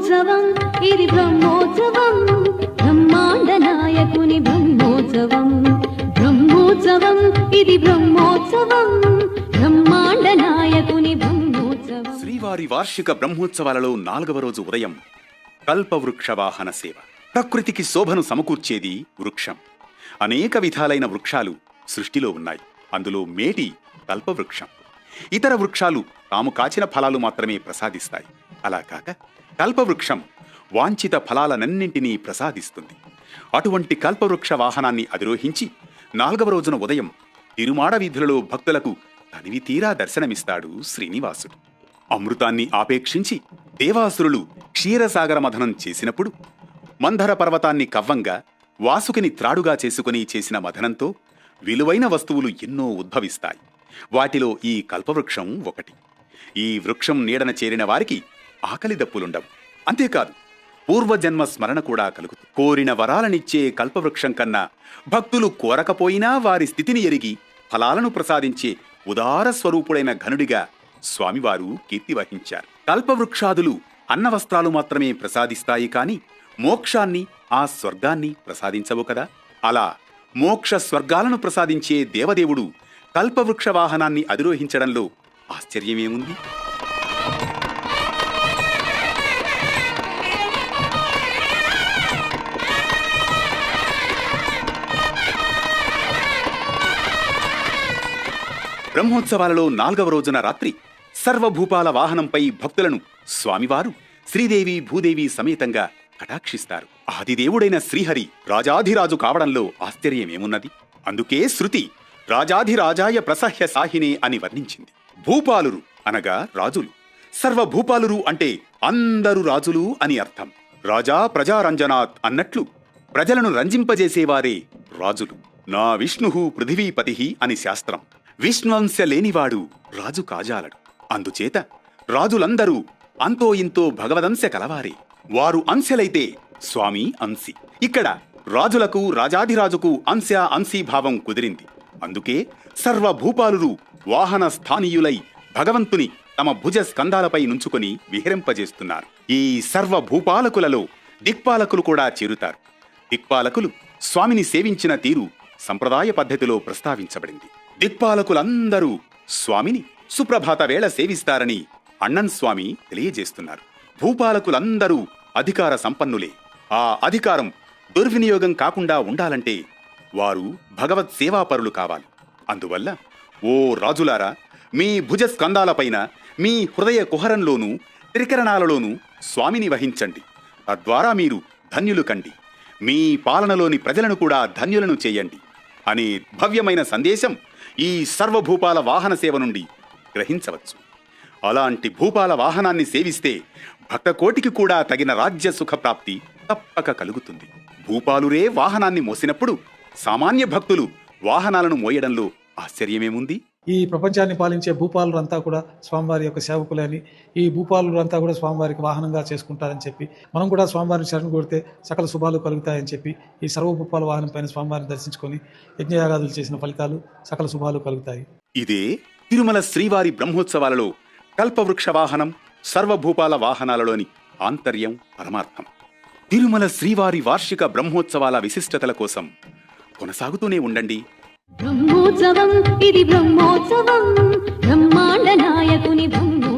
బ్రహ్మోత్సవం ఇది బ్రహ్మోత్సవం. బ్రహ్మాండ నాయకుని బ్రహ్మోత్సవం. బ్రహ్మోత్సవం ఇది బ్రహ్మోత్సవం. బ్రహ్మాండ నాయకుని బ్రహ్మోత్సవం. శ్రీవారి వార్షిక బ్రహ్మోత్సవాలలో నాలుగవ రోజు ఉదయం కల్పవృక్ష వాహన సేవ. ప్రకృతికి శోభను సమకూర్చేది వృక్షం. అనేక విధాలైన వృక్షాలు సృష్టిలో ఉన్నాయి. అందులో మేటి కల్పవృక్షం. ఇతర వృక్షాలు తాము కాచిన ఫలాలు మాత్రమే ప్రసాదిస్తాయి. అలా కాక కల్పవృక్షం వాంఛిత ఫలాలనన్నింటినీ ప్రసాదిస్తుంది. అటువంటి కల్పవృక్ష వాహనాన్ని అధిరోహించి నాలుగవ రోజున ఉదయం తిరుమాడ వీధులలో భక్తులకు తనివి తీరా దర్శనమిస్తాడు శ్రీనివాసుడు. అమృతాన్ని ఆపేక్షించి దేవాసురులు క్షీరసాగర మథనం చేసినప్పుడు మంధర పర్వతాన్ని కవ్వంగా వాసుకిని త్రాడుగా చేసుకుని చేసిన మథనంతో విలువైన వస్తువులు ఎన్నో ఉద్భవిస్తాయి. వాటిలో ఈ కల్పవృక్షం ఒకటి. ఈ వృక్షం నీడన చేరిన వారికి ఆకలి దప్పులుండవు. అంతేకాదు పూర్వజన్మ స్మరణ కూడా కలుగుతుంది. కోరిన వరాలనిచ్చే కల్పవృక్షం కన్నా భక్తులు కోరకపోయినా వారి స్థితిని ఎరిగి ఫలాలను ప్రసాదించే ఉదార స్వరూపుడైన ఘనుడిగా స్వామివారు కీర్తి వహించారు. కల్పవృక్షాదులు అన్నవస్త్రాలు మాత్రమే ప్రసాదిస్తాయి కాని మోక్షాన్ని ఆ స్వర్గాన్ని ప్రసాదించవు కదా? అలా మోక్ష స్వర్గాలను ప్రసాదించే దేవదేవుడు కల్పవృక్ష వాహనాన్ని అధిరోహించడంలో ఆశ్చర్యమేముంది? బ్రహ్మోత్సవాలలో నాల్గవ రోజున రాత్రి సర్వభూపాల వాహనంపై భక్తులను స్వామివారు శ్రీదేవి భూదేవి సమేతంగా కటాక్షిస్తారు. ఆదిదేవుడైన శ్రీహరి రాజాధిరాజు కావడంలో ఆశ్చర్యమేమున్నది? అందుకే శృతి రాజాధిరాజాయ ప్రసహ్య సాహినే అని వర్ణించింది. భూపాలురు అనగా రాజులు. సర్వభూపాలురు అంటే అందరు రాజులు అని అర్థం. రాజా ప్రజారంజనాత్ అన్నట్లు ప్రజలను రంజింపజేసేవారే రాజులు. నా విష్ణు పృథివీపతి అని శాస్త్రం. విష్ణువంశ లేనివాడు రాజు కాజాలడు. అందుచేత రాజులందరూ అంతో ఇంతో భగవదంశ కలవారే. వారు అంశలైతే స్వామి అంశి. ఇక్కడ రాజులకు రాజాధిరాజుకు అంశ అంశీభావం కుదిరింది. అందుకే సర్వభూపాలురు వాహన స్థానీయులై భగవంతుని తమ భుజ స్కందాలపై నుంచుకొని విహరింపజేస్తున్నారు. ఈ సర్వభూపాలకులలో దిక్పాలకులు కూడా చేరుతారు. దిక్పాలకులు స్వామిని సేవించిన తీరు సంప్రదాయ పద్ధతిలో ప్రస్తావించబడింది. దిక్పాలకులందరూ స్వామిని సుప్రభాత వేళ సేవిస్తారని అన్నన్ స్వామి తెలియజేస్తున్నారు. భూపాలకులందరూ అధికార సంపన్నులే. ఆ అధికారం దుర్వినియోగం కాకుండా ఉండాలంటే వారు భగవత్ సేవాపరులు కావాలి. అందువల్ల ఓ రాజులారా మీ భుజ స్కందాలపైన మీ హృదయ కుహరంలోనూ త్రికరణాలలోనూ స్వామిని వహించండి. తద్వారా మీరు ధన్యులు కండి. మీ పాలనలోని ప్రజలను కూడా ధన్యులను చేయండి. అనే భవ్యమైన సందేశం ఈ సర్వభూపాల వాహన సేవ నుండి గ్రహించవచ్చు. అలాంటి భూపాల వాహనాన్ని సేవిస్తే భక్తకోటికి కూడా తగిన రాజ్య సుఖప్రాప్తి తప్పక కలుగుతుంది. భూపాలురే వాహనాన్ని మోసినప్పుడు సామాన్య భక్తులు వాహనాలను మోయడంలో ఆశ్చర్యమేముంది? ఈ ప్రపంచాన్ని పాలించే భూపాలురంతా కూడా స్వామివారి యొక్క సేవకులని ఈ భూపాలురంతా కూడా స్వామివారికి వాహనంగా చేసుకుంటారని చెప్పి మనం కూడా స్వామివారిని శరణు కొడితే సకల శుభాలు కలుగుతాయని చెప్పి ఈ సర్వభూపాల వాహనం పైన స్వామివారిని దర్శించుకొని యజ్ఞయాగాదులు చేసిన ఫలితాలు సకల శుభాలు కలుగుతాయి. ఇదే తిరుమల శ్రీవారి బ్రహ్మోత్సవాలలో కల్పవృక్ష వాహనం సర్వభూపాల వాహనాలలోని ఆంతర్యం పరమార్థం. తిరుమల శ్రీవారి వార్షిక బ్రహ్మోత్సవాల విశిష్టతల కోసం కొనసాగుతూనే ఉండండి. బ్రహ్మోత్సవం ఇది బ్రహ్మోత్సవం. బ్రహ్మాండ నాయకుని బ్రహ్మ